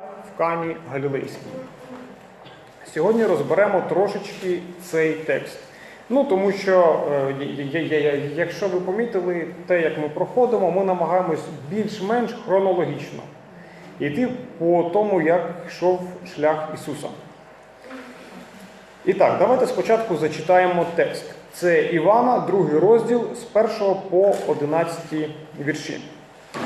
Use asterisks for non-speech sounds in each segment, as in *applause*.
в Кані Галілейській. Сьогодні розберемо трошечки цей текст. Ну, тому що, е, якщо ви помітили те, як ми проходимо, ми намагаємось більш-менш хронологічно йти по тому, як йшов шлях Ісуса. І так, давайте спочатку зачитаємо текст. Це Івана, другий розділ з 1 по 11 вірші.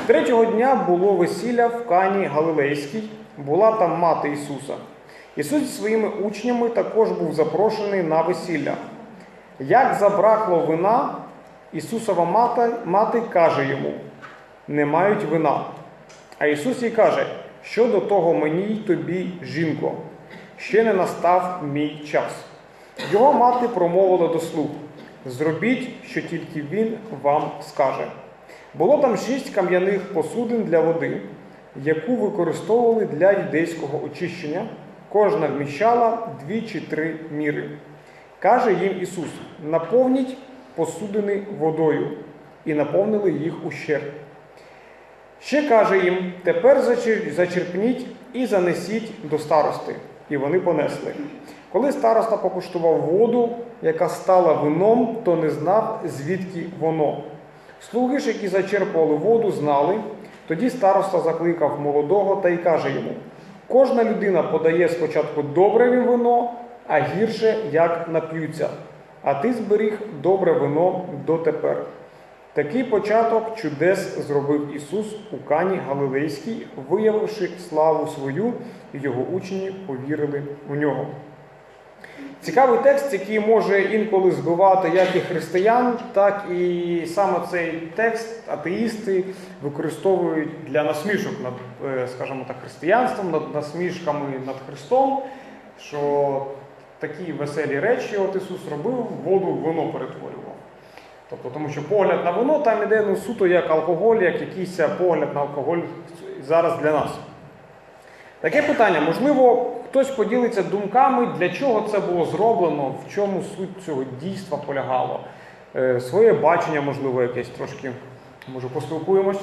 Третього дня було весілля в Кані Галилейській, була там мати Ісуса. Ісус зі своїми учнями також був запрошений на весілля. Як забракло вина, Ісусова мати, мати каже йому: не мають вина. А Ісус їй каже, що до того мені й тобі, жінко, ще не настав мій час. Його мати промовила до слуг: зробіть, що тільки він вам скаже. Було там шість кам'яних посудин для води, яку використовували для юдейського очищення. Кожна вміщала дві чи три міри. Каже їм Ісус: наповніть посудини водою, і наповнили їх ущерб. Ще каже їм: тепер зачерпніть і занесіть до старости. І вони понесли. Коли староста покуштував воду, яка стала вином, то не знав, звідки воно. Слуги ж, які зачерпували воду, знали. Тоді староста закликав молодого та й каже йому: кожна людина подає спочатку добре вино, а гірше як нап'ються. А ти зберіг добре вино дотепер. Такий початок чудес зробив Ісус у Кані Галилейській, виявивши славу свою, і його учні повірили у нього. Цікавий текст, який може інколи збивати як і християн, так і саме цей текст атеїсти використовують для насмішок над, е, скажімо так, християнством, над насмішками над Христом, що такі веселі речі от Ісус робив, воду в вино перетворював. Тобто, тому що погляд на вино там іде ну, суто як алкоголь, як якийсь погляд на алкоголь зараз для нас. Таке питання, можливо, хтось поділиться думками, для чого це було зроблено, в чому суть цього дійства полягало. Е, своє бачення, можливо, якесь трошки, може, поспілкуємось.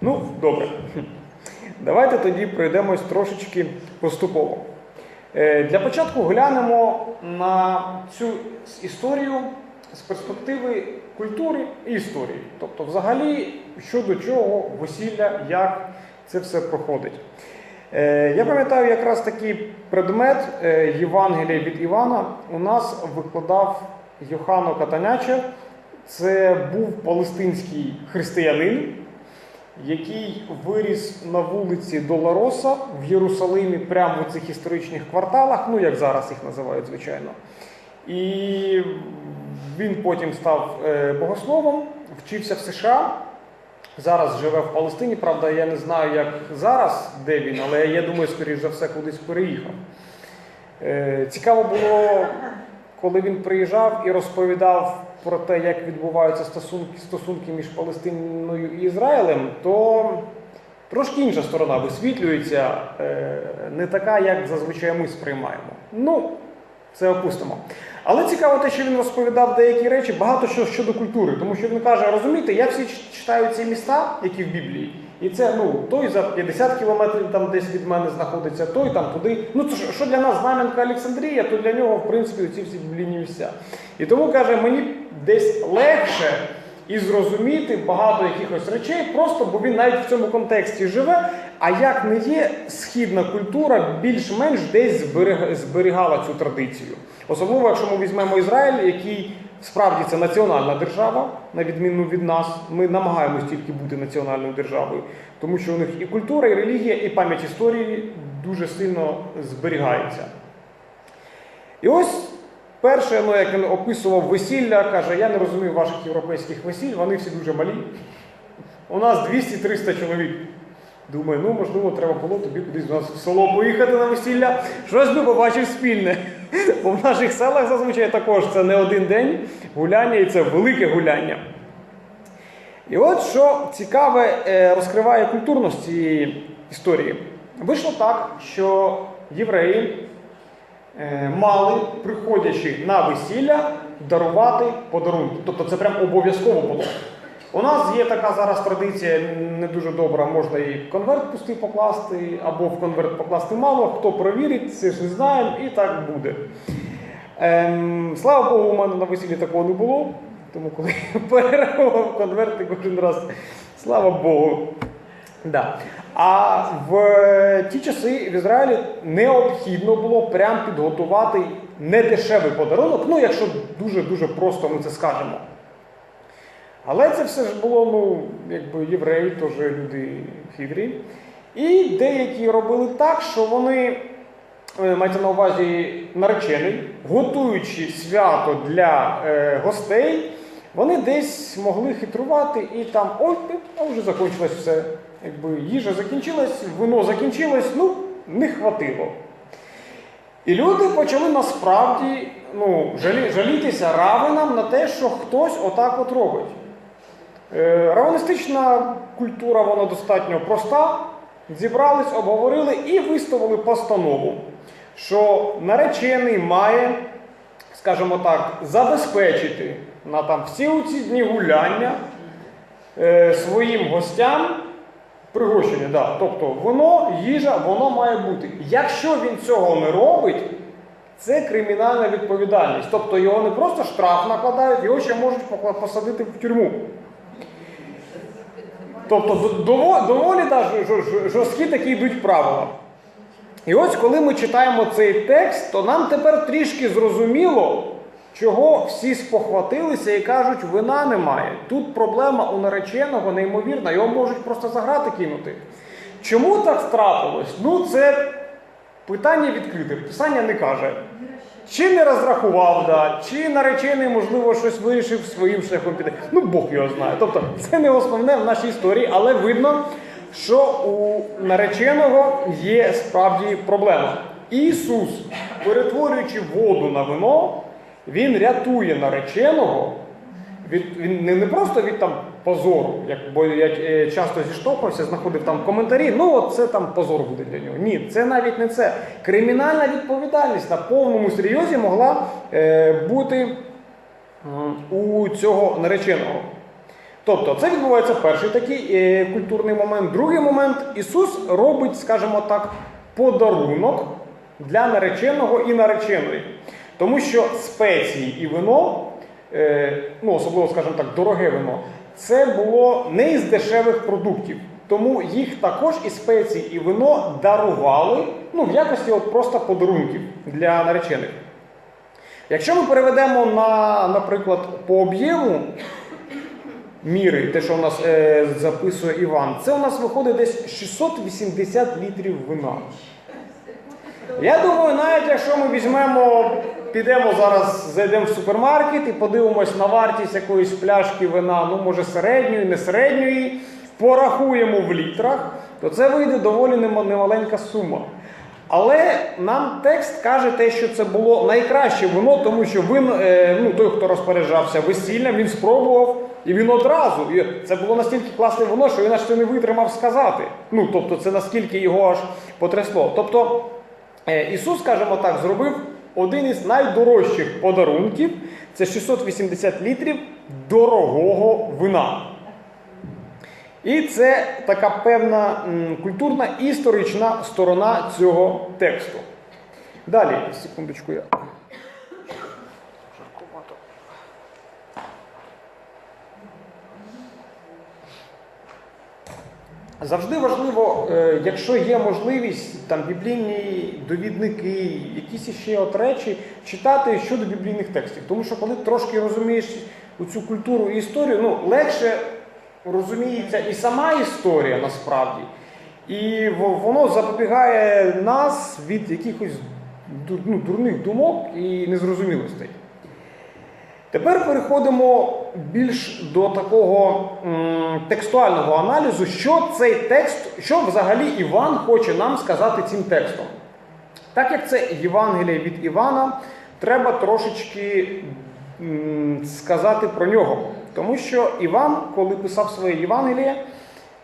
Ну, добре. Давайте тоді пройдемось трошечки поступово. Е, Для початку глянемо на цю історію з перспективи культури і історії. Тобто, взагалі, що до чого, весілля, як це все проходить. Е, Я пам'ятаю якраз такий предмет е, Євангелія від Івана у нас викладав Йохано Катаняче. Це був палестинський християнин, який виріс на вулиці Долороса в Єрусалимі, прямо в цих історичних кварталах, ну як зараз їх називають, звичайно. І він потім став е, богословом, вчився в США. Зараз живе в Палестині. Правда, я не знаю, як зараз, де він, але я думаю, скоріш за все, кудись переїхав. Е, Цікаво було, коли він приїжджав і розповідав про те, як відбуваються стосунки, стосунки між Палестиною і Ізраїлем, то трошки інша сторона висвітлюється, е, не така, як зазвичай ми сприймаємо. Ну, це опустимо. Але цікаво те, що він розповідав деякі речі, багато що щодо культури, тому що він каже: розумієте, я всі читаю ці міста, які в Біблії, і це ну той за 50 кілометрів там десь від мене знаходиться, той там туди. Ну це що для нас знам'янка Олександрія, то для нього, в принципі, ці всі біблійні місця. І тому каже, мені десь легше і зрозуміти багато якихось речей, просто бо він навіть в цьому контексті живе. А як не є, східна культура більш-менш десь зберігала цю традицію. Особливо, якщо ми візьмемо Ізраїль, який справді це національна держава, на відміну від нас. Ми намагаємось тільки бути національною державою, тому що у них і культура, і релігія, і пам'ять історії дуже сильно зберігається. І ось перше, ну, як він описував весілля, каже, я не розумію ваших європейських весіль, вони всі дуже малі. У нас 200-300 чоловік. Думаю, ну можливо, треба було тобі кудись у нас в село поїхати на весілля. Щось би побачив спільне. *laughs* Бо в наших селах зазвичай також це не один день гуляння, і це велике гуляння. І от що цікаве е, розкриває культурність цієї історії. Вийшло так, що євреї мали, приходячи на весілля, дарувати подарунки. Тобто це прям обов'язково було. У нас є така зараз традиція не дуже добра, можна і в конверт пустий покласти, або в конверт покласти мало. Хто провірить, це ж не знаємо, і так буде. Ем, слава Богу, у мене на весіллі такого не було. Тому коли *laughs* я перервав конверти кожен раз, слава Богу. Да. А в ті часи в Ізраїлі необхідно було прям підготувати недешевий подарунок, ну якщо дуже-дуже просто ми це скажемо. Але це все ж було, ну, якби євреї, теж люди хитрі. І деякі робили так, що вони, е, мається на увазі наречений, готуючи свято для е, гостей, вони десь могли хитрувати і там, ой, а вже закінчилось все. Якби їжа закінчилась, вино закінчилось, ну, не хватило. І люди почали насправді ну, жалі, жалітися равенам на те, що хтось отак от робить. Е, раванистична культура вона достатньо проста. Зібрались, обговорили і виставили постанову, що наречений має, скажімо так, забезпечити на там всі ці дні гуляння е, своїм гостям пригощення. Да. Тобто воно, їжа, воно має бути. Якщо він цього не робить, це кримінальна відповідальність. Тобто його не просто штраф накладають, його ще можуть посадити в тюрму. Тобто до- доволі жорсткі такі йдуть правила. І ось коли ми читаємо цей текст, то нам тепер трішки зрозуміло, чого всі спохватилися і кажуть, вина немає. Тут проблема у нареченого неймовірна, його можуть просто за грати кинути. Чому так трапилось? Ну, це питання відкрите. Писання не каже. Чи не розрахував, да, чи наречений, можливо, щось вирішив своїм шляхом піти. Ну, Бог його знає. Тобто, це не основне в нашій історії, але видно, що у нареченого є справді проблема. Ісус, перетворюючи воду на вино, він рятує нареченого. Від, він не, не просто від там позору, як бо я е, часто зіштовхувався, знаходив там коментарі. Ну, от це там позор буде для нього. Ні, це навіть не це. Кримінальна відповідальність на повному серйозі могла е, бути у цього нареченого. Тобто, це відбувається перший такий е, культурний момент. Другий момент Ісус робить, скажімо так, подарунок для нареченого і нареченої. Тому що спеції і вино, е, ну особливо, скажімо так, дороге вино, це було не із дешевих продуктів. Тому їх також і спеції, і вино дарували ну, в якості от просто подарунків для наречених. Якщо ми переведемо на, наприклад, по об'єму міри, те, що у нас е, записує Іван, це у нас виходить десь 680 літрів вина. Я думаю, навіть якщо ми візьмемо, підемо зараз, зайдемо в супермаркет і подивимось на вартість якоїсь пляшки вина, ну може середньої, не середньої, порахуємо в літрах, то це вийде доволі немаленька сума. Але нам текст каже те, що це було найкраще вино, тому що вин, е, ну, той, хто розпоряджався весіллям, він спробував і він одразу. І це було настільки класне вино, що він аж це не витримав сказати. Ну, тобто, це наскільки його аж потрясло. Тобто, е, Ісус, скажімо так, зробив один із найдорожчих подарунків це 680 літрів дорогого вина. І це така певна культурна історична сторона цього тексту. Далі, секундочку, я. Завжди важливо, е, якщо є можливість, там біблійні довідники, якісь іще от речі, читати щодо біблійних текстів. Тому що коли трошки розумієш цю культуру і історію, ну легше розуміється і сама історія насправді, і воно запобігає нас від якихось ну, дурних думок і незрозумілостей. Тепер переходимо більш до такого м, текстуального аналізу, що цей текст, що взагалі Іван хоче нам сказати цим текстом. Так як це Євангеліє від Івана, треба трошечки м, сказати про нього. Тому що Іван, коли писав своє Євангеліє,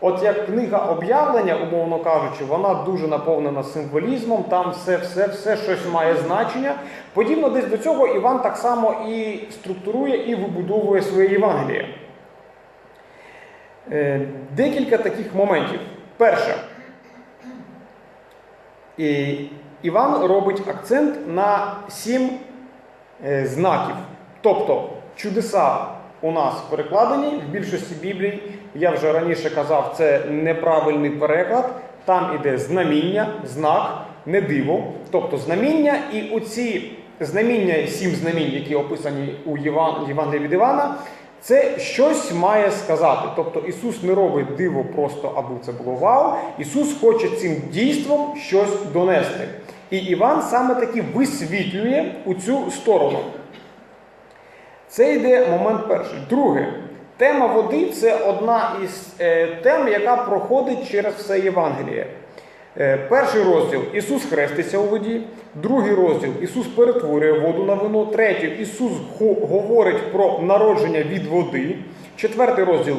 От як книга об'явлення, умовно кажучи, вона дуже наповнена символізмом, там все, все, все щось має значення. Подібно десь до цього Іван так само і структурує і вибудовує своє Євангеліє. Е, Декілька таких моментів. Перше, Іван робить акцент на сім е, знаків. Тобто чудеса у нас перекладені в більшості Біблій. Я вже раніше казав, це неправильний переклад. Там іде знаміння, знак, не диво. Тобто знаміння, і оці знаміння, сім знамінь, які описані у Євангелії від Івана, це щось має сказати. Тобто Ісус не робить диво просто, аби це було вау. Ісус хоче цим дійством щось донести. І Іван саме таки висвітлює у цю сторону. Це йде момент перший. Друге, тема води це одна із е, тем, яка проходить через все Євангеліє. Е, перший розділ Ісус хреститься у воді, другий розділ Ісус перетворює воду на вино, третій Ісус говорить про народження від води. Четвертий розділ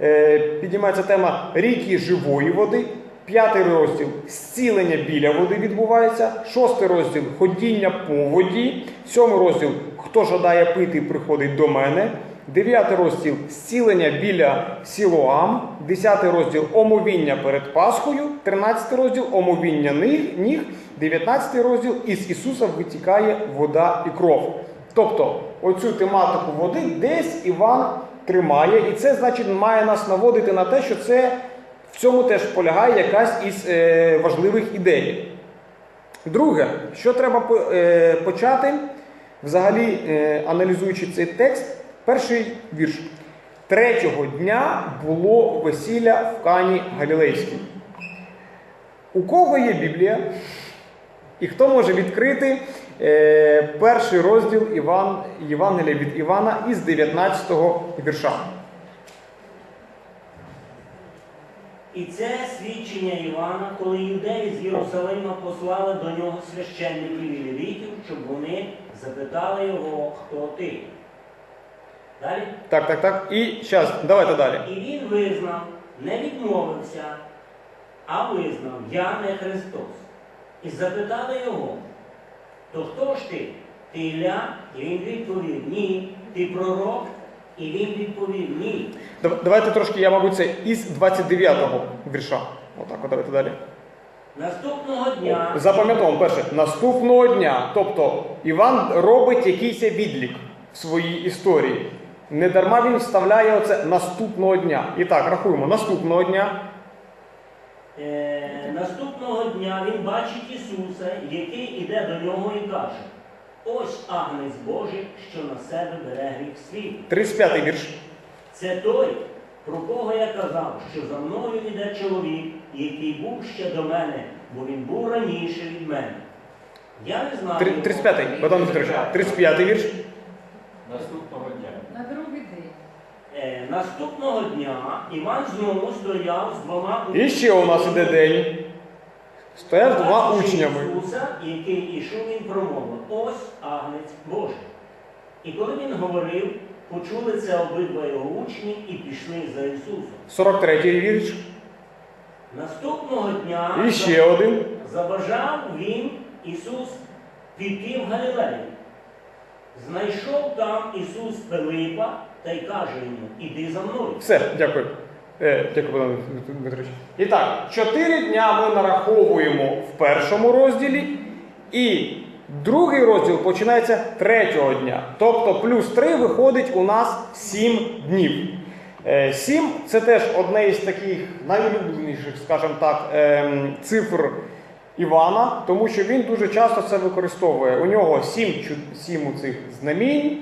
е, піднімається тема ріки живої води. П'ятий розділ зцілення біля води відбувається. Шостий розділ ходіння по воді. Сьомий розділ хто жадає пити, приходить до мене. Дев'ятий розділ зцілення біля Сілоам. Десятий розділ омовіння перед Пасхою. Тринадцятий розділ омовіння ніг. ніг. Дев'ятнадцятий розділ із Ісуса витікає вода і кров. Тобто, оцю тематику води десь Іван тримає, і це значить має нас наводити на те, що це в цьому теж полягає якась із е, важливих ідей. Друге, що треба е, почати, взагалі е, аналізуючи цей текст, перший вірш. Третього дня було весілля в Кані Галілейській. У кого є Біблія? І хто може відкрити е, перший розділ Іван, Євангелія від Івана із 19 вірша? І це свідчення Івана, коли юдеї з Єрусалима послали до нього священників і левітів, щоб вони запитали його, хто ти. Далі. Так, так, так. І зараз, давайте далі. І він визнав, не відмовився, а визнав, я не Христос. І запитали його, то хто ж ти? Ти Ілля? І він відповів, ні. Ти пророк? І він відповів, ні. Давайте трошки, я, мабуть, це із 29-го вірша. Отак, от давайте далі. Наступного дня. Запам'ятовуємо перше, наступного дня. Тобто Іван робить якийсь відлік в своїй історії. Не дарма він вставляє оце наступного дня. І так, рахуємо, наступного дня. Е, наступного дня він бачить Ісуса, який іде до нього і каже: Ось агнець Божий, що на себе бере гріх світу. 35-й вірш. Це той, про кого я казав, що за мною іде чоловік, який був ще до мене, бо він був раніше від мене. Я не знаю. 35-й, Богдан Петрович. 35-й вірш. Наступного дня. Е, наступного дня Іван знову стояв з двома І ще у нас іде день. Стояв з двома учнями. Ісуса, який ішов, він промовив, ось агнець Божий. І коли він говорив, почули це обидва його учні і пішли за Ісусом. 43-й вірш. Наступного дня І ще один. забажав він Ісус піти в Галілею. Знайшов там Ісус Пилипа та й каже йому, іди за мною. Все, дякую. Е, дякую, Богдан Дмитрович. І так, чотири дня ми нараховуємо в першому розділі, і другий розділ починається третього дня. Тобто плюс три виходить у нас сім днів. Е, Сім це теж одне із таких найулюбленіших, скажімо так, ем, цифр Івана, тому що він дуже часто це використовує. У нього сім, сім у цих знамінь,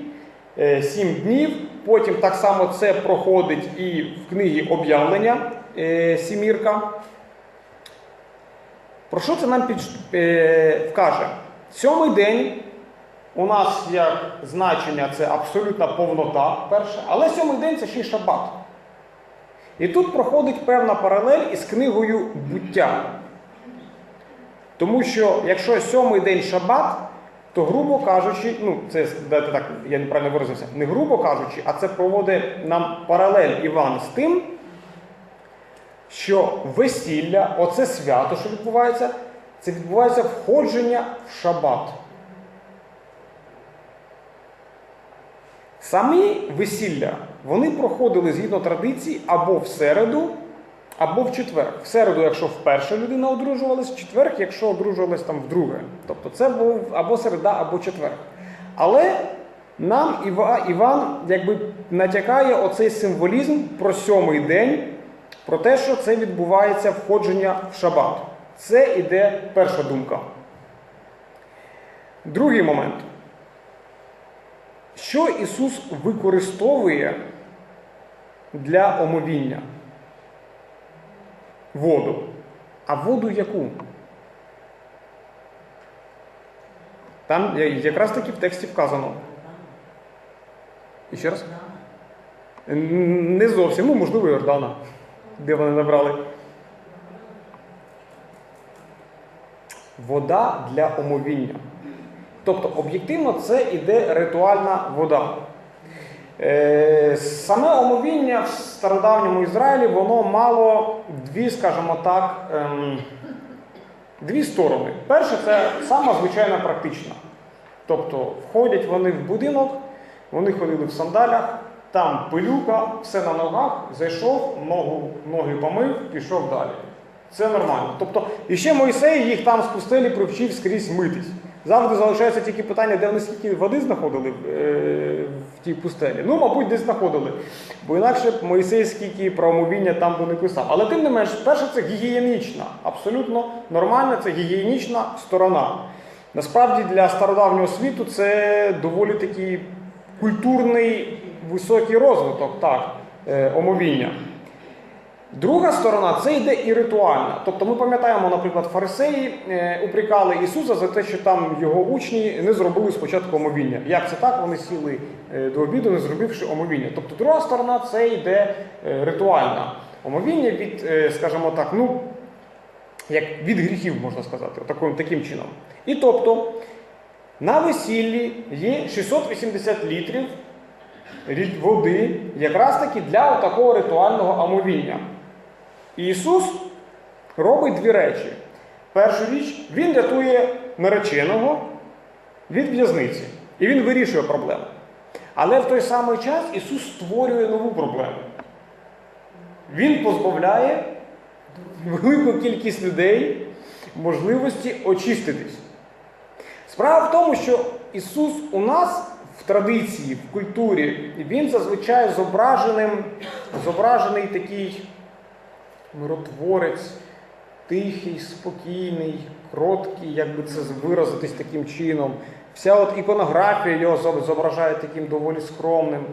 е, сім днів. Потім так само це проходить і в книгі об'явлення е, Сімірка. Про що це нам підж- е, вкаже? Сьомий день у нас як значення це абсолютна повнота перше, але сьомий день це ще й шабат. І тут проходить певна паралель із книгою буття. Тому що якщо сьомий день шабат, то, грубо кажучи, ну це дайте так, я неправильно виразився, не грубо кажучи, а це проводить нам паралель Іван з тим, що весілля, оце свято, що відбувається, це відбувається входження в шабат. Самі весілля вони проходили згідно традиції або в середу, або в четвер. В середу, якщо вперше людина одружувалась, в четвер, якщо одружувалась там вдруге. Тобто це був або середа, або четвер. Але нам Іва, Іван якби натякає оцей символізм про сьомий день, про те, що це відбувається входження в шабат. Це іде перша думка. Другий момент. Що Ісус використовує для омовіння? Воду. А воду яку? Там якраз таки в тексті вказано. І ще раз? Не зовсім, ну, можливо, Йордана, де вони набрали. Вода для омовіння. Тобто, об'єктивно, це іде ритуальна вода. Е, Саме омовіння в стародавньому Ізраїлі воно мало дві, скажімо так, ем, дві сторони. Перше, це сама звичайна практична. Тобто входять вони в будинок, вони ходили в сандалях, там пилюка, все на ногах, зайшов, ногу, ноги помив, пішов далі. Це нормально. Тобто, і ще Мойсей їх там з пустелі привчив скрізь митись. Завжди залишається тільки питання, де вони скільки води знаходили е, в тій пустелі. Ну, мабуть, десь знаходили. Бо інакше б Мойсей скільки про омовіння там би не писав. Але тим не менш, перше, це гігієнічна, абсолютно нормальна, це гігієнічна сторона. Насправді для стародавнього світу це доволі такий культурний високий розвиток, так, е, омовіння. Друга сторона це йде і ритуальна. Тобто ми пам'ятаємо, наприклад, фарисеї е, упрекали Ісуса за те, що там його учні не зробили спочатку омовіння. Як це так? Вони сіли е, до обіду, не зробивши омовіння. Тобто друга сторона це йде е, ритуальна. Омовіння від, скажімо так, ну, як від гріхів, можна сказати, таким, таким чином. І тобто на весіллі є 680 літрів води, якраз таки для такого ритуального омовіння. Ісус робить дві речі. Першу річ, Він рятує нареченого від в'язниці. І він вирішує проблему. Але в той самий час Ісус створює нову проблему. Він позбавляє велику кількість людей можливості очиститись. Справа в тому, що Ісус у нас в традиції, в культурі, він зазвичай зображеним, зображений такий миротворець, тихий, спокійний, кроткий, як би це виразитись таким чином. Вся от іконографія його зображає таким доволі скромним.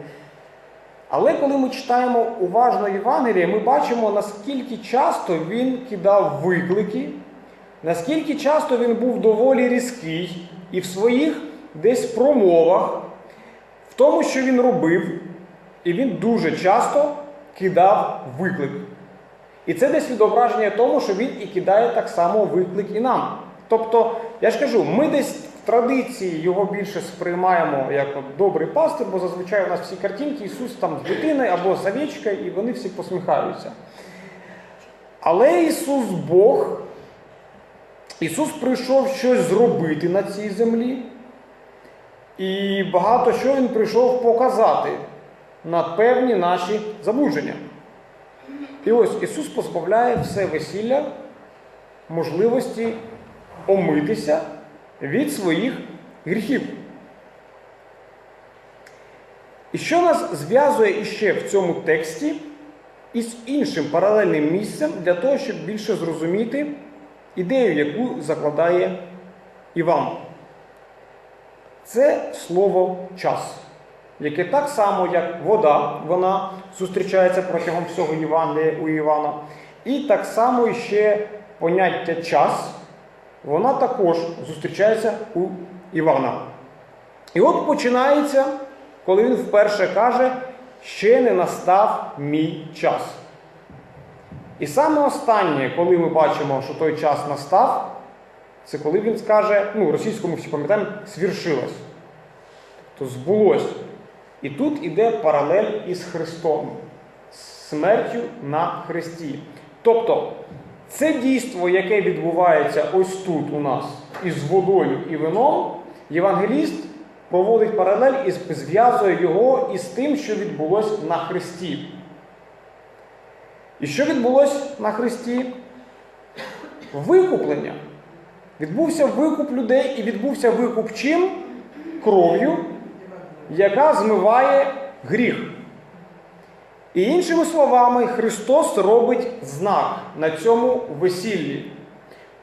Але коли ми читаємо уважно Євангеліє, ми бачимо, наскільки часто він кидав виклики, наскільки часто він був доволі різкий і в своїх десь промовах, в тому, що він робив, і він дуже часто кидав виклик. І це десь відображення тому, що він і кидає так само виклик і нам. Тобто, я ж кажу, ми десь в традиції його більше сприймаємо як добрий пастир, бо зазвичай у нас всі картинки Ісус там з дитиною або з овечкою, і вони всі посміхаються. Але Ісус Бог, Ісус прийшов щось зробити на цій землі, і багато що Він прийшов показати на певні наші забудження. І ось Ісус позбавляє все весілля можливості омитися від своїх гріхів. І що нас зв'язує іще в цьому тексті із іншим паралельним місцем для того, щоб більше зрозуміти ідею, яку закладає Іван. Це слово час, яке так само, як вода, вона зустрічається протягом всього Євангелія у Івана. І так само ще поняття час, вона також зустрічається у Івана. І от починається, коли він вперше каже, ще не настав мій час. І саме останнє, коли ми бачимо, що той час настав, це коли він скаже, ну, російському всі пам'ятаємо, свіршилось. Тобто збулось. І тут іде паралель із Христом, смертю на Христі. Тобто, це дійство, яке відбувається ось тут у нас із водою і вином, євангеліст проводить паралель і зв'язує його із тим, що відбулося на Христі. І що відбулося на Христі? Викуплення. Відбувся викуп людей і відбувся викуп чим? Кров'ю, яка змиває гріх. І іншими словами, Христос робить знак на цьому весіллі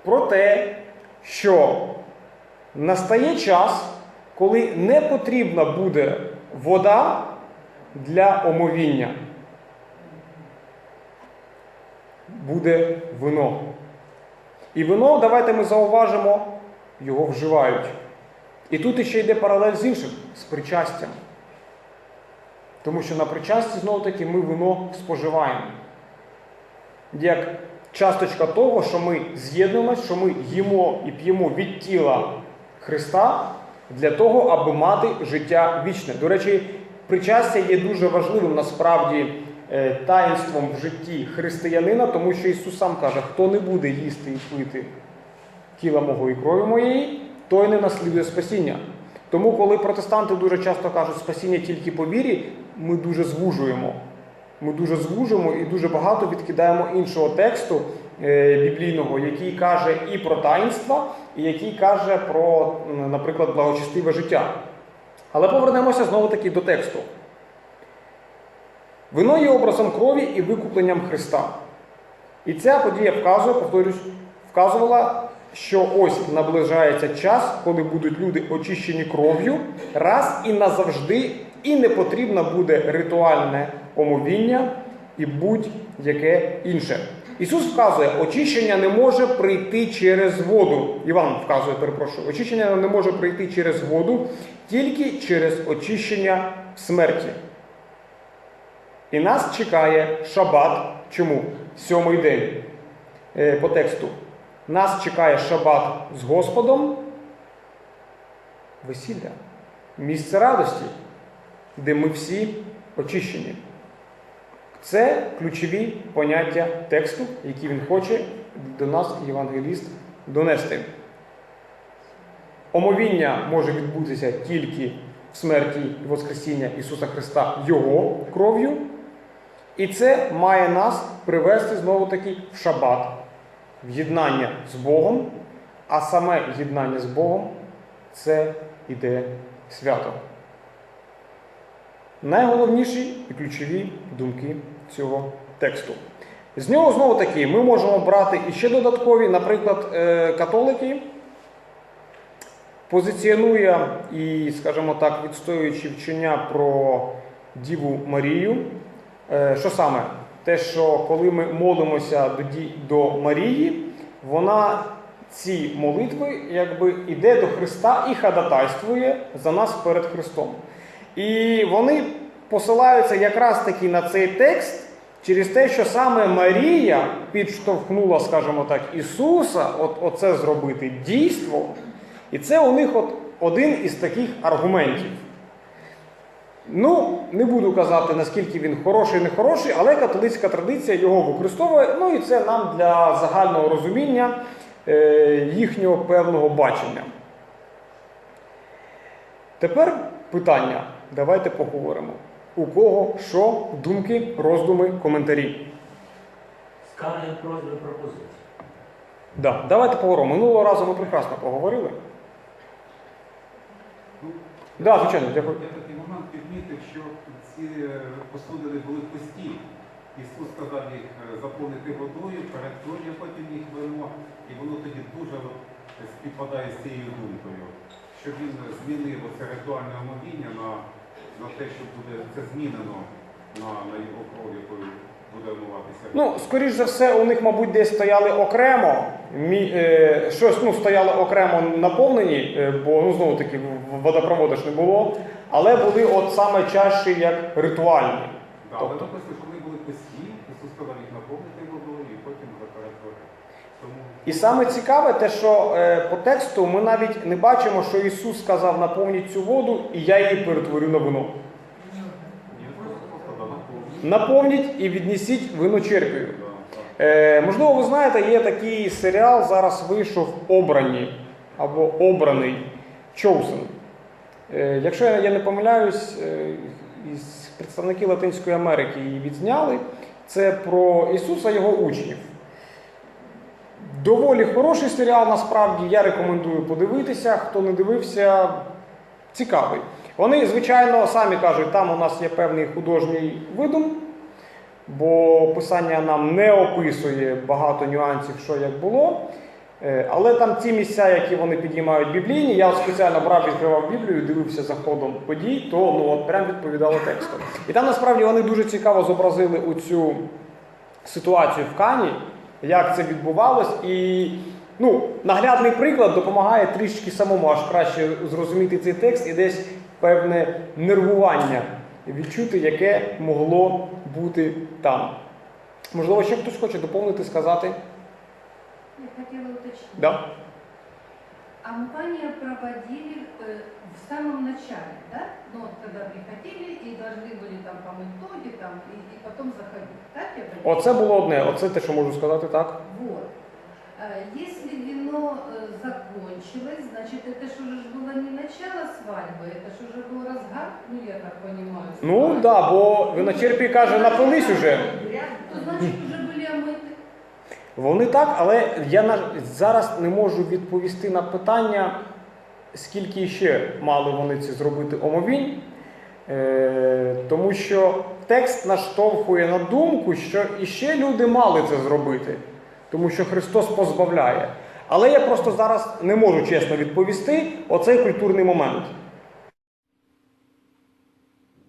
про те, що настає час, коли не потрібна буде вода для омовіння. Буде вино. І вино, давайте ми зауважимо, його вживають. І тут іще йде паралель з іншим, з причастям. Тому що на причасті, знову таки, ми вино споживаємо. Як часточка того, що ми з'єднуємося, що ми їмо і п'ємо від тіла Христа для того, аби мати життя вічне. До речі, причастя є дуже важливим насправді е, таїнством в житті християнина, тому що Ісус сам каже, хто не буде їсти і пити тіла мого і крові моєї, той не наслідує спасіння. Тому, коли протестанти дуже часто кажуть спасіння тільки по вірі, ми дуже звужуємо. Ми дуже звужуємо і дуже багато відкидаємо іншого тексту е, біблійного, який каже і про таїнства, і який каже про, наприклад, благочестиве життя. Але повернемося знову таки до тексту. Вино є образом крові і викупленням Христа. І ця подія вказує, повторюсь, вказувала, що ось наближається час, коли будуть люди очищені кров'ю, раз і назавжди, і не потрібно буде ритуальне омовіння і будь-яке інше. Ісус вказує, очищення не може прийти через воду. Іван вказує, перепрошую, очищення не може прийти через воду, тільки через очищення смерті. І нас чекає шабат. Чому? Сьомий день Е, по тексту. Нас чекає шабат з Господом. Весілля. Місце радості, де ми всі очищені. Це ключові поняття тексту, які він хоче до нас, євангеліст, донести. Омовіння може відбутися тільки в смерті і Воскресіння Ісуса Христа Його кров'ю. І це має нас привести знову таки в шабат, єднання з Богом, а саме єднання з Богом це іде свято. Найголовніші і ключові думки цього тексту. З нього знову таки ми можемо брати іще додаткові, наприклад, е, католики позиціонує і, скажімо так, відстоюючи вчення про Діву Марію. Е, Що саме? Те, що коли ми молимося до, Марії, вона ці молитви якби іде до Христа і ходатайствує за нас перед Христом. І вони посилаються якраз таки на цей текст через те, що саме Марія підштовхнула, скажімо так, Ісуса, от, оце зробити дійство. І це у них от один із таких аргументів. Ну, не буду казати, наскільки він хороший, не хороший, але католицька традиція його використовує. Ну і це нам для загального розуміння е, їхнього певного бачення. Тепер питання. Давайте поговоримо. У кого що, думки, роздуми, коментарі? Скарги, просьби, пропозиції. Да, давайте поговоримо. Минулого разу ми прекрасно поговорили. Ну, Да, звичайно, дякую. Я такий момент підмітив, що ці е, посудини були пусті. Ісус сказав їх е, заповнити водою, перетворює потім їх вино, і воно тоді дуже співпадає з цією думкою, що він змінив це ритуальне омовіння на, на те, що буде це змінено на, на його кров, якою буде омиватися. Ну, скоріш за все, у них, мабуть, десь стояли окремо, мі, е, щось ну, стояло окремо наповнені, е, бо ну, знову таки водопроводу ж не було, але були от саме чаші як ритуальні. Да, тобто- але написано, що вони були пусті, Ісус сказав їх наповнити водою і потім заперетворити. Тому І саме цікаве те, що е, по тексту ми навіть не бачимо, що Ісус сказав наповніть цю воду, і я її перетворю на вино. ні, просто. Наповніть і віднесіть вино черпію. Е, можливо, ви знаєте, є такий серіал, зараз вийшов Обрані або Обраний Chosen. Е, якщо я не помиляюсь, е, із представники Латинської Америки її відзняли. Це про Ісуса його учнів. Доволі хороший серіал, насправді. Я рекомендую подивитися. Хто не дивився, цікавий. Вони, звичайно, самі кажуть, там у нас є певний художній видум, бо писання нам не описує багато нюансів, що як було. Е, Але там ті місця, які вони підіймають біблійні, я спеціально брав, відкривав Біблію, дивився за ходом подій, то ну от прям відповідало тексту. І там насправді вони дуже цікаво зобразили оцю ситуацію в Кані, як це відбувалось, і ну, наглядний приклад допомагає трішки самому аж краще зрозуміти цей текст і десь певне нервування відчути, яке могло бути там. Можливо, ще хтось хоче доповнити, сказати? Я хотела уточнить. Да? Ампания проводили э, в самом начале, да? Ну, вот когда приходили и должны были там помыть ноги, там, и, и потом заходить. Так я понимаю? Оце було одне, оце те, що можу сказати, так? Вот. Э, Если вино э, закончилось, значит, это же уже было не начало свадьбы, это же уже был разгар, ну, я так понимаю. Ну свадьбы. так, да, бо виночерпій каже, напились уже. То значит, уже были омыты. вони так, але я зараз не можу відповісти на питання, скільки ще мали вони це зробити омовінь. Е, тому що текст наштовхує на думку, що іще люди мали це зробити, тому що Христос позбавляє. Але я просто зараз не можу чесно відповісти оцей культурний момент.